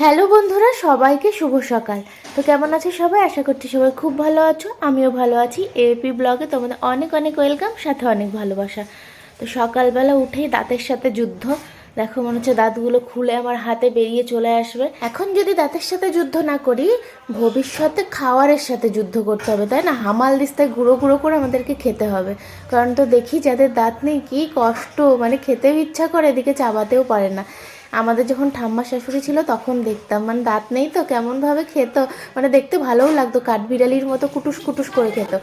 Hello বন্ধুরা, সবাইকে শুভ সকাল। তো কেমন আছে সবাই? আশা করছি সবাই খুব ভালো আছো, আমিও ভালো আছি। এপি ব্লগে তোমাদের অনেক অনেক ওয়েলকাম, সাথে অনেক ভালোবাসা। তো সকালবেলা উঠেই দাঁতের সাথে যুদ্ধ। দেখো মনে হচ্ছে দাঁতগুলো খুলে আমার হাতে বেরিয়ে চলে আসবে। এখন যদি দাঁতের সাথে যুদ্ধ না করি, ভবিষ্যতে খাওয়ারের সাথে যুদ্ধ করতে হবে, তাই না? হামাল দিস্তায় গুঁড়ো গুঁড়ো করে আমাদেরকে খেতে হবে। কারণ তো দেখি যাদের দাঁত নেই, কী কষ্ট মানে খেতেও ইচ্ছা করে, এদিকে চাবাতেও পারে না। আমাদের যখন ঠাম্মা শাশুড়ি ছিল তখন দেখতাম। মানে দাঁত নেই তো, কেমনভাবে খেত? মানে দেখতে ভালোও লাগতো কাঠবিড়ালির মতো কুটুস কুটুস করে খেত।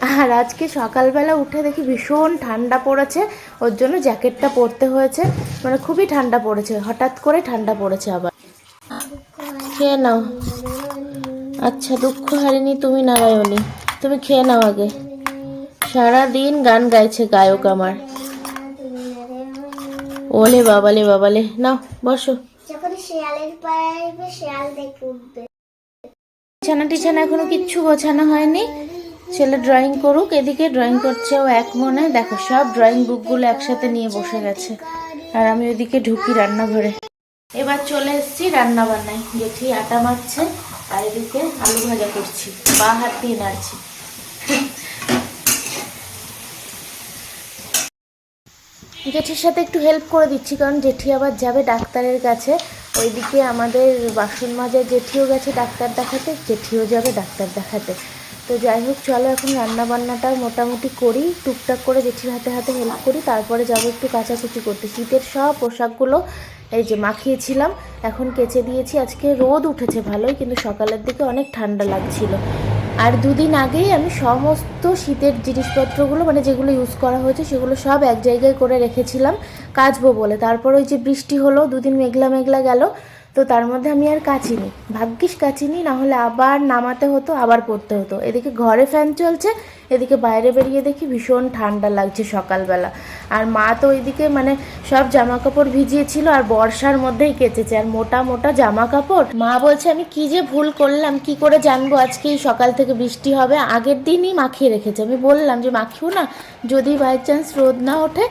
আর আজকে সকালবেলা উঠে দেখি ভীষণ ঠান্ডা পড়েছে, ওর জন্য জ্যাকেটটা পরতে হয়েছে। মানে খুবই ঠান্ডা পড়েছে, হঠাৎ করে ঠান্ডা পড়েছে আবার। খেয়ে নাও। আচ্ছা দুঃখ হারিনি তুমি নারায়ণী। তুমি খেয়ে নাও আগে। সারাদিন গান গাইছে গায়ক আমার। ওলে বাবালে বাবালে। নাও বসো। যখন শিয়ালের পায়ে শিয়াল দেখে উঠবে। বিছানা টিছানা এখনও কিচ্ছু গোছানো হয়নি। ছেলে ড্রয়িং করুক এদিকে ড্রয়িং করছে ও এক মনে। দেখো সব ড্রয়িং বুকগুলো একসাথে নিয়ে বসে গেছে। আর আমি ওইদিকে ঢুকি রান্নাঘরে। এবার চলে এসেছি রান্না বান্নায় জেঠি আটা মারছে আর এদিকে আলু ভাজা করছি। বা হাত দিয়ে নাড়ছি। জেঠির সাথে একটু হেল্প করে দিচ্ছি, কারণ জেঠি আবার যাবে ডাক্তারের কাছে। ওইদিকে আমাদের বাসন মাজার জেঠিও গেছে ডাক্তার দেখাতে, জেঠিও যাবে ডাক্তার দেখাতে। তো যাই হোক, চলো এখন রান্না বান্নাটা মোটামুটি করি, টুকটাক করে জেঠির হাতে হাতে হেল্প করি, তারপরে যাব একটু কাচাকুচি করতে। শীতের সব পোশাকগুলো এই যে মাখিয়েছিলাম, এখন কেচে দিয়েছি। আজকে রোদ উঠেছে ভালোই, কিন্তু সকালের দিকে অনেক ঠান্ডা লাগছিল। আর দুদিন আগেই আমি সমস্ত শীতের জিনিসপত্রগুলো মানে যেগুলো ইউজ করা হয়েছে, সেগুলো সব এক জায়গায় করে রেখেছিলাম কাচবো বলে। তারপর ওই যে বৃষ্টি হলো, দুদিন মেঘলা মেঘলা গেল। তো তার মধ্যে আমি আর কাচিনি ভাগ্যিস কাচিনি না হলে আবার নামাতে হতো, আবার পড়তে হতো। এদিকে ঘরে ফ্যান চলছে, এদিকে বাইরে বেরিয়ে দেখি ভীষণ ঠান্ডা লাগছে সকালবেলা। আর মা তো ওইদিকে মানে সব জামা কাপড় ভিজিয়েছিল আর বর্ষার মধ্যেই কেচেছে। আর মোটা মোটা জামা কাপড় মা বলছে, আমি কি যে ভুল করলাম, কি করে জানব? আজকে এই সকাল থেকে বৃষ্টি হবে, আগের দিনই মাখিয়ে রেখেছে। আমি বললাম যে, মাখিও না, যদি বাই চান্স রোদ না ওঠে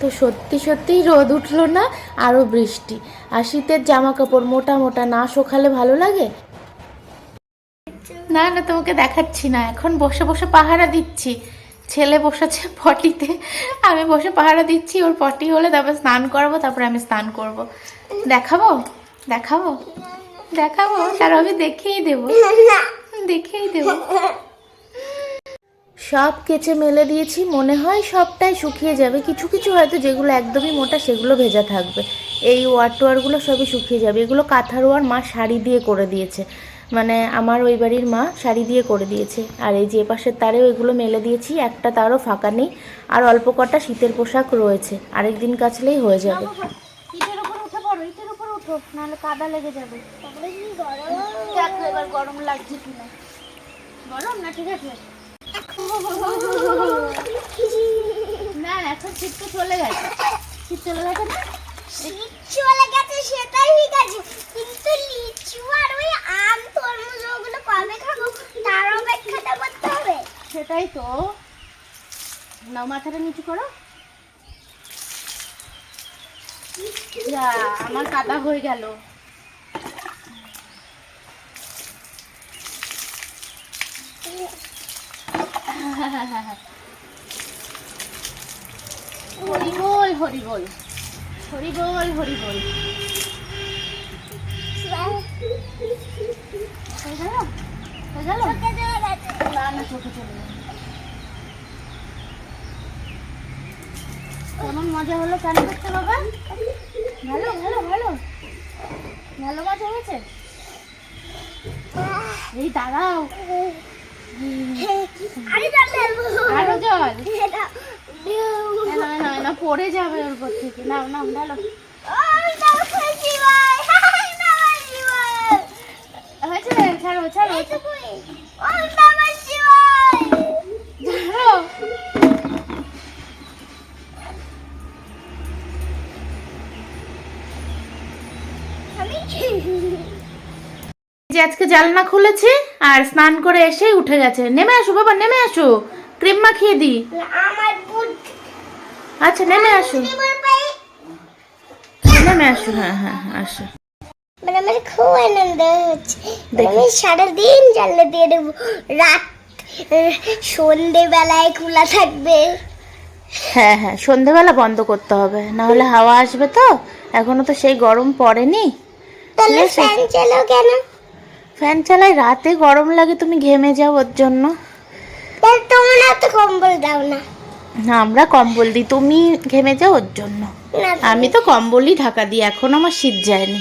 তো সত্যি সত্যিই রোদ উঠল না আরও বৃষ্টি। আর শীতের জামা কাপড় মোটা মোটা না শোকালে ভালো লাগে? না না, তোমাকে দেখাচ্ছি না। এখন বসে বসে পাহারা দিচ্ছি। ছেলে বসেছে পটিতে, আমি বসে পাহারা দিচ্ছি, ওর পটি হলে তারপর স্নান করাবো, তারপরে আমি স্নান করব। দেখাবো? দেখাবো? দেখাবো? তার আমি দেখেই দেবো। দেখেই দেবো। সব কেচে মেলে দিয়েছি মনে হয় সবটাই শুকিয়ে যাবে। কিছু কিছু হয়তো যেগুলো একদমই মোটা সেগুলো ভেজা থাকবে। এই ওয়ার টোয়ারগুলো সবই শুকিয়ে যাবে। এগুলো কাঁথার ওয়ার মা শাড়ি দিয়ে করে দিয়েছে। মানে আমার ওই বাড়ির মা শাড়ি দিয়ে করে দিয়েছে। আর এই যে পাশের তারেও এগুলো মেলে দিয়েছি। একটা তারও ফাঁকা নেই। আর অল্প কটা শীতের পোশাক রয়েছে। আরেকদিন কাচলেই হয়ে যাবে। নাহলে কাদা লেগে যাবে। গরম লাগছে কিনা? গরম না ঠিক আছে? না এখন শীত তো চলে গেছে। শীত চলে গেছে না? শীত চলে গেছে সেটাই ঠিক আছে কিন্তু লিচু আর ওই আম তরমুজ ওগুলো কবে খাব তার অপেক্ষাটা করতে হবে। সেটাই তো। নাও মাথাটা নিচু করো। আমার কাদা হয়ে গেল। হরি বল হরি বল হরি বল হরি বল গেল গেল না না চোখে চলে যাবে। কেমন মজা হলো চান করতে বাবা? ভালো ভালো ভালো। ভালো মজা হয়েছে? এই দাঁড়াও। আরে আরও জল? না না না পড়ে যাবে ওর উপর থেকে। হয়েছে ছাড়ো ছাড়ো। আমি যে আজকে জালনা খুলেছে? আর স্নান করে এসেই উঠে গেছে। নেমে আসো বাবা নেমে আসো। ক্রিম মাখিয়ে আমার আচ্ছা নেমে আসো। নেমে আসো হ্যাঁ হ্যাঁ হ্যাঁ আসো। মানে আমার খুব আনন্দ হচ্ছে। দেখি। আমি সারাদিন জানলা দিয়ে দেবো। রাত সন্ধেবেলায় খোলা থাকবে। হ্যাঁ হ্যাঁ সন্ধেবেলা বন্ধ করতে হবে। না হলে হাওয়া আসবে তো। এখনও তো সেই গরম পড়েনি। তাহলে ফ্যান চালাও কেন? ফ্যান চালাই রাতে গরম লাগে তুমি ঘেমে যাও ওর জন্য। তাহলে তোমরা তো কম্বল দাও না। না আমরা কম্বল দিই তুমি ঘেমে যাও ওর জন্য। আমি তো কম্বলই ঢাকা দিই এখন আমার শীত যায়নি।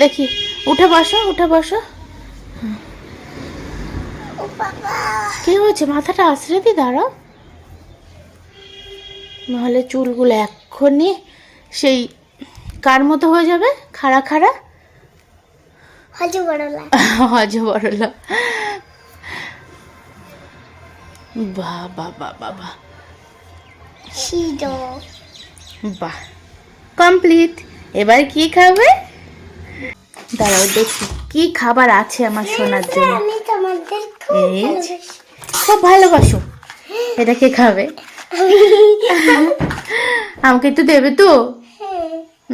দেখি উঠে বসো উঠে বসো। কি হয়েছে? মাথাটা আশ্রে দি দাঁড়াও। নাহলে চুলগুলো এক্ষুনি সেই কার মতো হয়ে যাবে? খাড়া খাড়া? হজু বড়লা। হজ বড়লা। বাহ বাহ বাহ বাহ বাহ। বাহ। কমপ্লিট। এবার কি খাবে? দাঁড়াও দেখি কি খাবার আছে আমার শোনার জন্য? খুব ভালোবাসো। এটা কে খাবে? আমাকে একটু দেবে তো?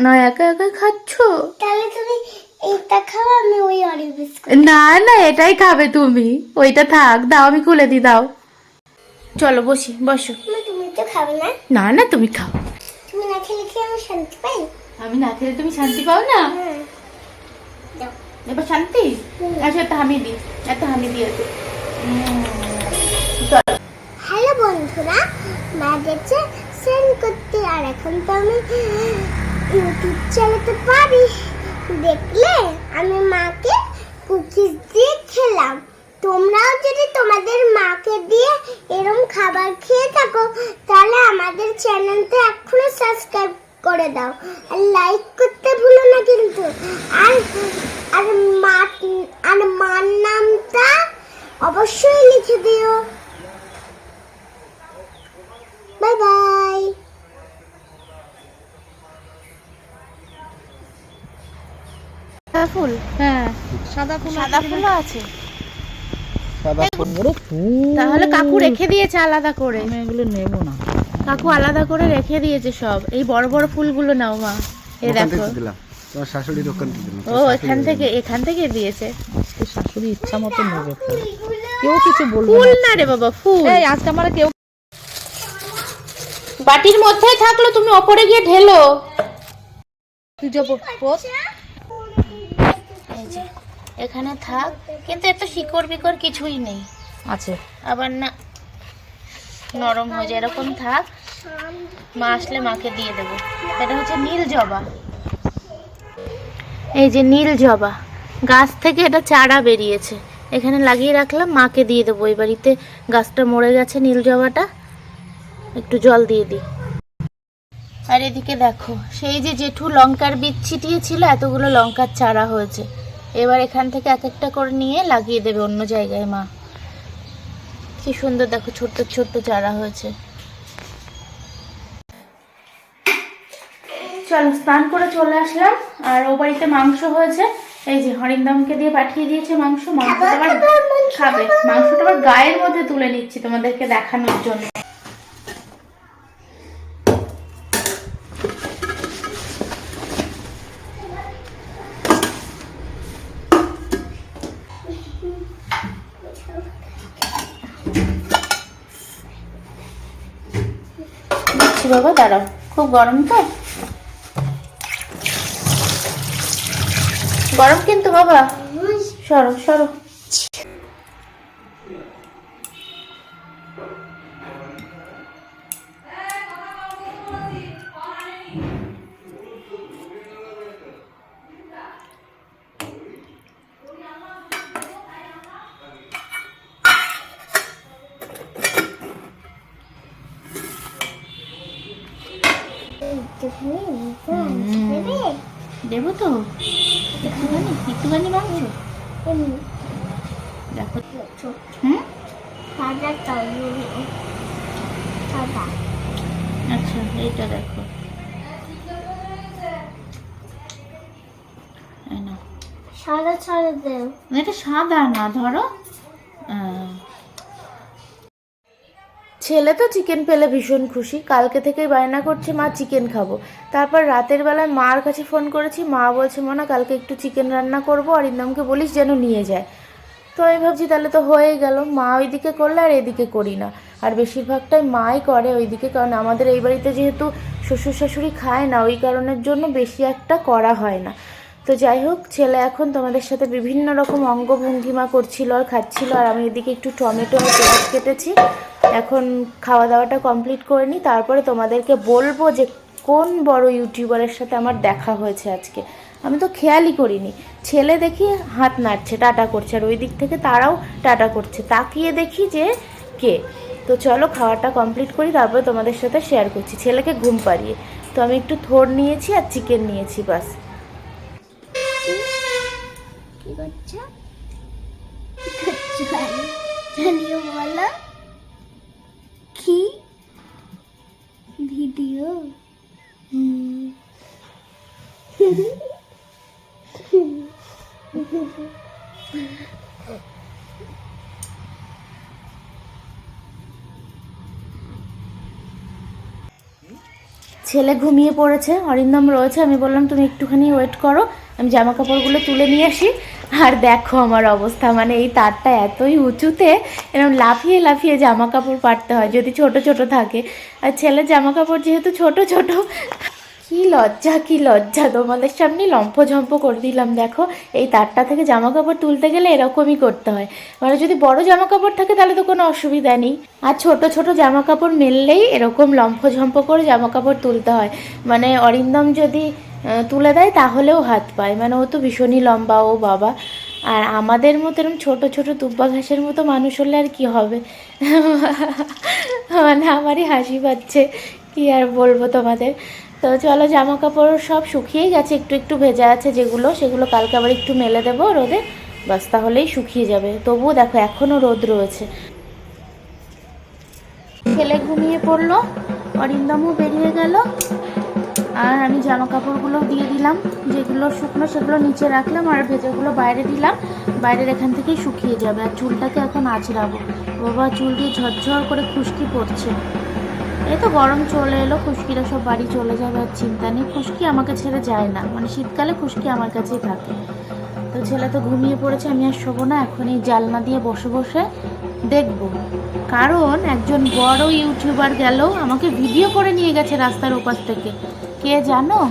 নয় একা একা খাচ্ছ? তাহলে তুমি এইটা খাও আমি ওই অরিও বিস্কুট। না না এটাই খাবে তুমি। ওইটা থাক দাও আমি খুলে দিই দাও। চলো বসি বসো। তুমি তো খাবে না? না না তুমি খাও। তুমি না খেলে কি আমি শান্তি পাই? আমি না খেলে তুমি শান্তি পাও না? হ্যাঁ। এবার শান্তি। আচ্ছা একটা হামি দি একটা হামি দিয়ে দে। হ্যালো বন্ধুরা মা গেছে সেন্ড করতে আর এখন তো আমি ইউটিউব চালাতে পারি। দেখলে আমি মাকে কুকিজ দিয়ে খেলাম। তোমরাও যদি তোমাদের মাকে দিয়ে এরম খাবার খেয়ে থাকো, তাহলে আমাদের চ্যানেলটা এখনও সাবস্ক্রাইব করে দাও। আর লাইক করতে ভুলো না কিন্তু। আর আর মা, আর মার নামটা অবশ্যই লিখে দিও। Bye bye. সাদা ফুল? হ্যাঁ। সাদা ফুল সাদা ফুলও আছে। সাদা ফুল ফুল তাহলে কাকু রেখে দিয়েছে আলাদা করে। আমি এগুলো নেব না। কাকু আলাদা করে রেখে দিয়েছে সব। এই বড় বড় ফুলগুলো নাও মা। এই ওখান দেখো। থেকে দিলাম। তোমার শাশুড়ির ওখান থেকে ও এখান থেকে এখান থেকে দিয়েছে। শাশুড়ি ইচ্ছা মতো নেবে কেউ কিছু বলবে ফুল না রে বাবা ফুল। এই আজকে আমার কেউ বাটির মধ্যেই থাকল তুমি ওপরে গিয়ে ঢেলো। তুই যাব যে এখানে থাক। কিন্তু এত শিকড় বিকড় কিছুই নেই। আছে। আবার না নরম হয়ে যায়। এরকম থাক। মা আসলে মাকে দিয়ে দেবো। এটা হচ্ছে নীল জবা। এই যে নীল জবা। গাছ থেকে এটা চারা বেরিয়েছে। এখানে লাগিয়ে রাখলাম। মাকে দিয়ে দেবো। এই বাড়িতে গাছটা মরে গেছে নীল জবাটা। একটু জল দিয়ে দিই। আর এদিকে দেখো সেই যে জেঠু লঙ্কার বীজ ছিটিয়েছিল এতগুলো লঙ্কার চারা হয়েছে। এবার এখান থেকে এক একটা করে নিয়ে লাগিয়ে দেবে অন্য জায়গায় মা। কি সুন্দর দেখো ছোট্ট ছোট্ট চারা হয়েছে। চলো স্নান করে চলে আসলাম। আর ও বাড়িতে মাংস হয়েছে। এই যে হরিন্দমকে দিয়ে পাঠিয়ে দিয়েছে মাংস। মাংসটা আবার খাবে। মাংসটা আবার গায়ের মধ্যে তুলে নিচ্ছি তোমাদেরকে দেখানোর জন্য। বাবা দাঁড়াও। খুব গরম তো? গরম কিন্তু বাবা। সরো সরো। দেবো তো? একটুখানি একটুখানি মাংস দেখো। হুম? আচ্ছা এইটা দেখো। সাদা ছাড়া দেও এটা সাদা না ধরো। ছেলে তো চিকেন পেলে ভীষণ খুশি। কালকে থেকেই বায়না করছে, মা চিকেন খাব। তারপর রাতের বেলায় মার কাছে ফোন করেছি, মা বলছে, মনা, কালকে একটু চিকেন রান্না করব অরিন্দমকে বলিস যেন নিয়ে যায়। তো আমি ভাবছি, তাহলে তো হয়ে গেল। মা ওইদিকে করলে আর এদিকে করি না। আর বেশিরভাগটাই মাই করে ওইদিকে, কারণ আমাদের এই বাড়িতে যেহেতু শ্বশুর শাশুড়ি খায় না, ওই কারণের জন্য বেশি একটা করা হয় না। তো যাই হোক, ছেলে এখন তোমাদের সাথে বিভিন্ন রকম অঙ্গভঙ্গিমা করছিল আর খাচ্ছিল, আর আমি এদিকে একটু টমেটো আর পেঁয়াজ কেটেছি। এখন খাওয়া দাওয়াটা কমপ্লিট করে নিই, তারপরে তোমাদেরকে বলব যে কোন বড় ইউটিউবারের সাথে আমার দেখা হয়েছে আজকে। আমি তো খেয়ালই করিনি। ছেলে দেখি হাত নাড়ছে, টাটা করছে, আর ওই দিক থেকে তারাও টাটা করছে। তাকিয়ে দেখি যে কে। তো চলো খাওয়াটা কমপ্লিট করি, তারপরে তোমাদের সাথে শেয়ার করছি। ছেলেকে ঘুম পাড়িয়ে। তো আমি একটু থোর নিয়েছি আর চিকেন নিয়েছি, বাস। কি করছ? বলো। হুম ছেলে ঘুমিয়ে পড়েছে অরিন্দম রয়েছে আমি বললাম তুমি একটুখানি ওয়েট করো। আমি জামা কাপড়গুলো তুলে নিয়ে আসি। আর দেখো আমার অবস্থা মানে এই তারটা এতই উঁচুতে এরকম লাফিয়ে লাফিয়ে জামা কাপড় পাড়তে হয়, যদি ছোট ছোট থাকে। আর ছেলের জামা কাপড় যেহেতু ছোট ছোট, কি লজ্জা কি লজ্জা। তোমাদের সামনে লম্ফঝম্প করে দিলাম, দেখো। এই তারটা থেকে জামা কাপড় তুলতে গেলে এরকমই করতে হয়। মানে যদি বড় জামা কাপড় থাকে, তাহলে তো কোনো অসুবিধা নেই। আর ছোট ছোট জামা কাপড় মেললেই এরকম লম্ফঝম্প করে জামা কাপড় তুলতে হয়। মানে অরিন্দম যদি তুলে দেয়, তাহলেও হাত পায়। মানে ও তো ভীষণই লম্বা ও বাবা। আর আমাদের মতো এরকম ছোটো ছোটো দুব্বা ঘাসের মতো মানুষ হলে আর কি হবে? মানে আমারই হাসি পাচ্ছে, কি আর বলব তোমাদের? তো চলো জামা কাপড় সব শুকিয়েই গেছে, একটু একটু ভেজা আছে যেগুলো, সেগুলো কালকে আবার একটু মেলে দেবো রোদে বাস তাহলেই শুকিয়ে যাবে। তবুও দেখো এখনও রোদ রয়েছে। ছেলে ঘুমিয়ে পড়ল, অরিন্দমও বেরিয়ে গেল। আর আমি জামা কাপড়গুলো দিয়ে দিলাম, যেগুলো শুকনো সেগুলো নিচে রাখলাম আর ভেজাগুলো বাইরে দিলাম। বাইরের এখান থেকেই শুকিয়ে যাবে আর চুলটাকে এখন আঁচড়াবো। বাবা, চুল দিয়ে ঝরঝর করে খুশকি পড়ছে। এই তো গরম চলে এলো, খুশকিরা সব বাড়ি চলে যাবে আর চিন্তা নেই, খুশকি আমাকে ছেড়ে যায় না। মানে শীতকালে খুশকি আমার কাছেই থাকে। তো ছেলে তো ঘুমিয়ে পড়েছে, আমি আর শোবো না, এখন এই জালনা দিয়ে বসে বসে দেখব। কারণ একজন বড় ইউটিউবার গেল, আমাকে ভিডিও করে নিয়ে গেছে রাস্তার ওপাশ থেকে। কে জানো?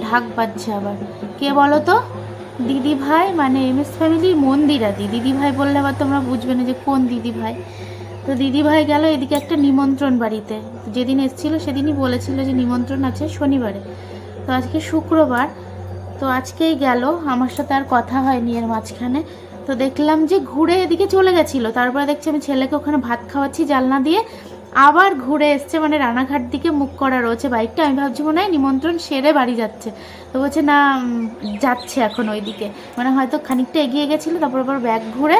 ঢাক বাজছে আবার। কে বলো তো দিদি ভাই মানে এম এস ফ্যামিলির মন্দিরাদি দিদি ভাই বললে আবার তোমরা বুঝবে না যে কোন দিদি ভাই। তো দিদি ভাই গেল এদিকে একটা নিমন্ত্রণ বাড়িতে। যেদিন এসেছিল সেদিনই বলেছিল যে নিমন্ত্রণ আছে শনিবারে। তো আজকে শুক্রবার। তো আজকেই গেল, আমার সাথে আর কথা হয়নি এর মাঝখানে। তো দেখলাম যে ঘুরে এদিকে চলে গেছিল। তারপরে দেখছি আমি ছেলেকে ওখানে ভাত খাওয়াচ্ছি জালনা দিয়ে। আবার ঘুরে এসছে মানে রানাঘাট দিকে মুখ করা রয়েছে বাইকটা। আমি ভাবছি মনে হয় নিমন্ত্রণ সেরে বাড়ি যাচ্ছে। তো বলছে, না যাচ্ছে এখন ওইদিকে। মানে হয়তো খানিকটা এগিয়ে গেছিল, তারপর আবার ব্যাগ ঘুরে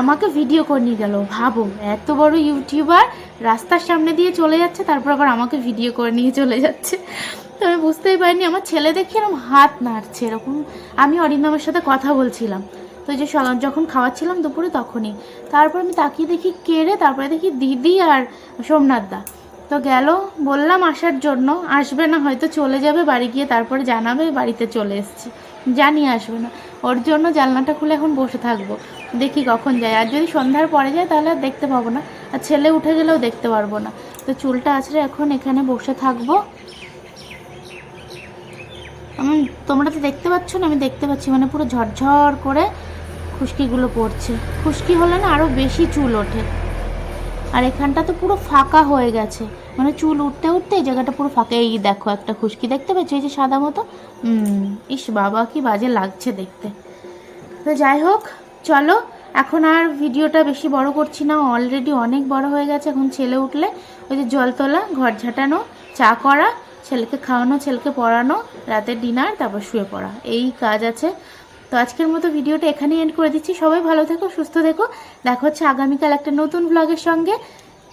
আমাকে ভিডিও করে নিয়ে গেল। ভাবো, এত বড় ইউটিউবার রাস্তার সামনে দিয়ে চলে যাচ্ছে, তারপর আবার আমাকে ভিডিও করে নিয়ে চলে যাচ্ছে। তো আমি বুঝতেই পারিনি, আমার ছেলে দেখি এরকম হাত নাড়ছে, এরকম আমি অরিন্দমের সাথে কথা বলছিলাম। তো যে যখন খাওয়াচ্ছিলাম দুপুরে তখনই। তারপর আমি তাকিয়ে দেখি কে রে? তারপরে দেখি দিদি আর সোমনাথ দা। তো গেল, বললাম আসার জন্য, আসবে না, হয়তো চলে যাবে, বাড়ি গিয়ে তারপরে জানাবে, বাড়িতে চলে এসেছি। জানি আসবে না। ওর জন্য জানলাটা খুলে এখন বসে থাকব। দেখি কখন যায়। আর যদি সন্ধ্যার পরে যায়, তাহলে আর দেখতে পাবো না। আর ছেলে উঠে গেলেও দেখতে পারব না। তো চুলটা আছড়ে এখন এখানে বসে থাকব। আমি, তোমরা তো দেখতে পাচ্ছ না, আমি দেখতে পাচ্ছি মানে পুরো ঝরঝর করে খুশকিগুলো পড়ছে। খুশকি হলে না আরও বেশি চুল ওঠে। আর এখানটা তো পুরো ফাঁকা হয়ে গেছে। মানে চুল উঠতে উঠতে এই জায়গাটা পুরো ফাঁকা। এই দেখো একটা খুশকি দেখতে পাচ্ছ এই যে সাদা মতো? ইস বাবা, কি বাজে লাগছে দেখতে। তো যাই হোক, চলো, এখন আর ভিডিওটা বেশি বড় করছি না অলরেডি অনেক বড় হয়ে গেছে। এখন ছেলে উঠলে, ওই যে জল তোলা, ঘর ঝাঁটানো, চা করা ছেলেকে খাওয়ানো, ছেলেকে পড়ানো, রাতের ডিনার তারপর শুয়ে পড়া। এই কাজ আছে। তো আজকের মতো ভিডিওটা এখানেই এন্ড করে দিচ্ছি। সবাই ভালো থেকো, সুস্থ থেকো। দেখা হচ্ছে আগামীকাল একটা নতুন ব্লগের সঙ্গে।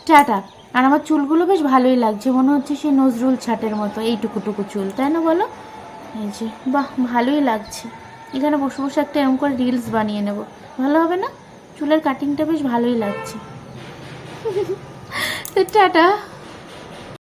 টাটা। আর আমার চুলগুলো বেশ ভালোই লাগছে। মনে হচ্ছে সে নজরুল ছাটের মতো, এইটুকুটুকু চুল। তাই না বলো? এই যে, বাহ, ভালোই লাগছে। এখানে বসে বসে একটা এরকম করে রিলস বানিয়ে নেব। ভালো হবে না? চুলের কাটিংটা বেশ ভালোই লাগছে। টাটা।